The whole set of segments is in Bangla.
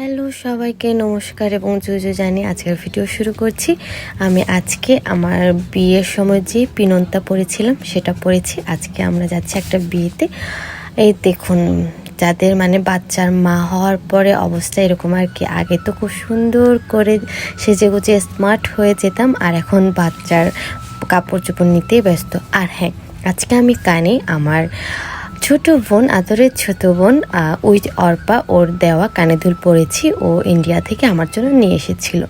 হ্যালো সবাইকে নমস্কার এবং জুজু জানি আজকের ভিডিও শুরু করছি। আমি আজকে আমার বিয়ের সময় যে পিনন্তা পরেছিলাম সেটা পরেছি। আজকে আমরা যাচ্ছি একটা বিয়েতে। এই দেখুন, যাদের মানে বাচ্চার মা হওয়ার পরে অবস্থা এরকম আর কি। আগে তো খুব সুন্দর করে সেজে গুজে স্মার্ট হয়ে যেতাম আর এখন বাচ্চার কাপড় চোপড় নিতেই ব্যস্ত। আর হ্যাঁ আজকে আমি কানে আমার ছোট বোন, আদরের ছোট বোন ওই অর্পা, ওর দেওয়া কানে দুল পরেছি, ও ইন্ডিয়া থেকে আমার জন্য নিয়ে এসেছিল।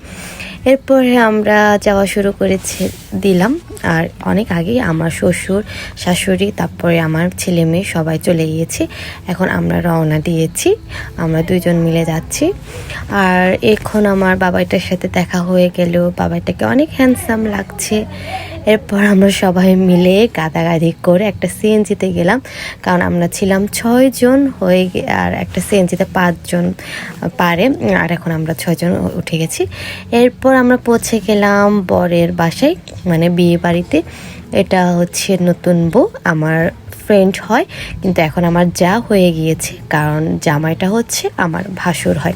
এরপরে আমরা যাওয়া শুরু করেছি, দিলাম, আর অনেক আগেই আমার শ্বশুর, শাশুড়ি, তারপরে আমার ছেলে মেয়ে সবাই চলে গিয়েছে। এখন আমরা রওনা দিয়েছি, আমরা দুইজন মিলে যাচ্ছি। আর এখন আমার বাবাইটার সাথে দেখা হয়ে গেল, বাবাইটাকে অনেক হ্যান্ডসাম লাগছে। এরপর আমরা সবাই মিলে গাদাগাদি করে একটা সিএনজিতে গেলাম। কারণ আমরা ছিলাম ছয়জন হয়ে আর একটা সিএনজিতে পাঁচজন পারে। আর এখন আমরা ছয়জন উঠে গেছি। এরপর আমরা পৌঁছে গেলাম বরের বাসায় মানে বিয়ে বাড়িতে। এটা হচ্ছে নতুন বউ, আমার ফ্রেন্ড হয়। কিন্তু এখন আমার যা হয়ে গিয়েছে, কারণ জামাইটা হচ্ছে আমার ভাসুর হয়।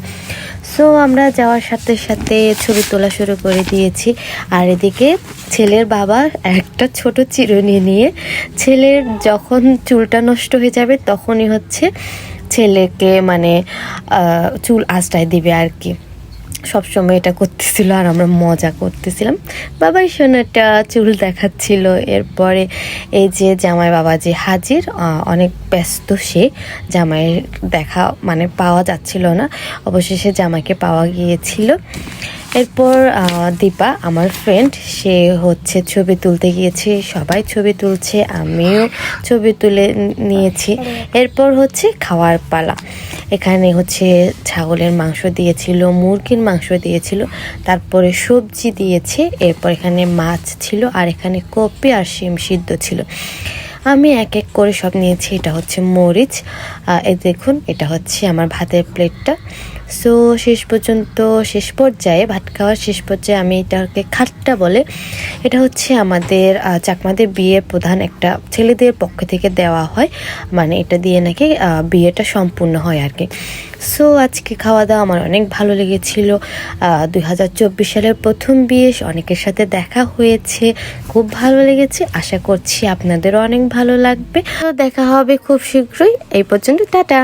সো আমরা যাওয়ার সাথে সাথে ছবি তোলা শুরু করে দিয়েছি। আর এদিকে ছেলের বাবা একটা ছোট চিরুনি নিয়ে ছেলের যখন চুলটা নষ্ট হয়ে যাবে তখনই হচ্ছে ছেলেকে মানে চুল আশ্রয় দিবে আর কি। সবসময় এটা করতেছিল আর আমরা মজা করতেছিলাম। বাবাই সোনাটা চুল দেখাচ্ছিল, এরপরে এই যে জামাই বাবা যে হাজির অনেক ব্যস্ত সে জামাইয়ের দেখা মানে পাওয়া যাচ্ছিল না। অবশেষে জামাইকে পাওয়া গিয়েছিল। এরপর দীপা আমার ফ্রেন্ড সে হচ্ছে ছবি তুলতে গিয়েছে, সবাই ছবি তুলছে, আমিও ছবি তুলে নিয়েছি। এরপর হচ্ছে খাওয়ার পালা। এখানে হচ্ছে ছাগলের মাংস দিয়েছিল, মুরগির মাংস দিয়েছিল, তারপরে সবজি দিয়েছে, এরপর এখানে মাছ ছিল আর এখানে কপি আর শিম সিদ্ধ ছিল। আমি এক এক করে সব নিয়েছি, এটা হচ্ছে মরিচ এ দেখুন, এটা হচ্ছে আমার ভাতের প্লেটটা সো শেষ পর্যন্ত, শেষ পর্যায়ে, ভাত খাওয়ার শেষ পর্যায়ে আমি এটাকে খাট্টা বলে, এটা হচ্ছে আমাদের চাকমাদের বিয়ের প্রধান একটা ছেলেদের পক্ষ থেকে দেওয়া হয়। মানে এটা দিয়ে নাকি বিয়েটা সম্পূর্ণ হয় আর কি। সো আজকে খাওয়া দাওয়া আমার অনেক ভালো লেগেছিল। দুই হাজার চব্বিশ সালের প্রথম বিয়ে, অনেকের সাথে দেখা হয়েছে, খুব ভালো লেগেছে। আশা করছি আপনাদেরও অনেক ভালো লাগবে। তো দেখা হবে খুব শীঘ্রই। এই পর্যন্ত, টাটা!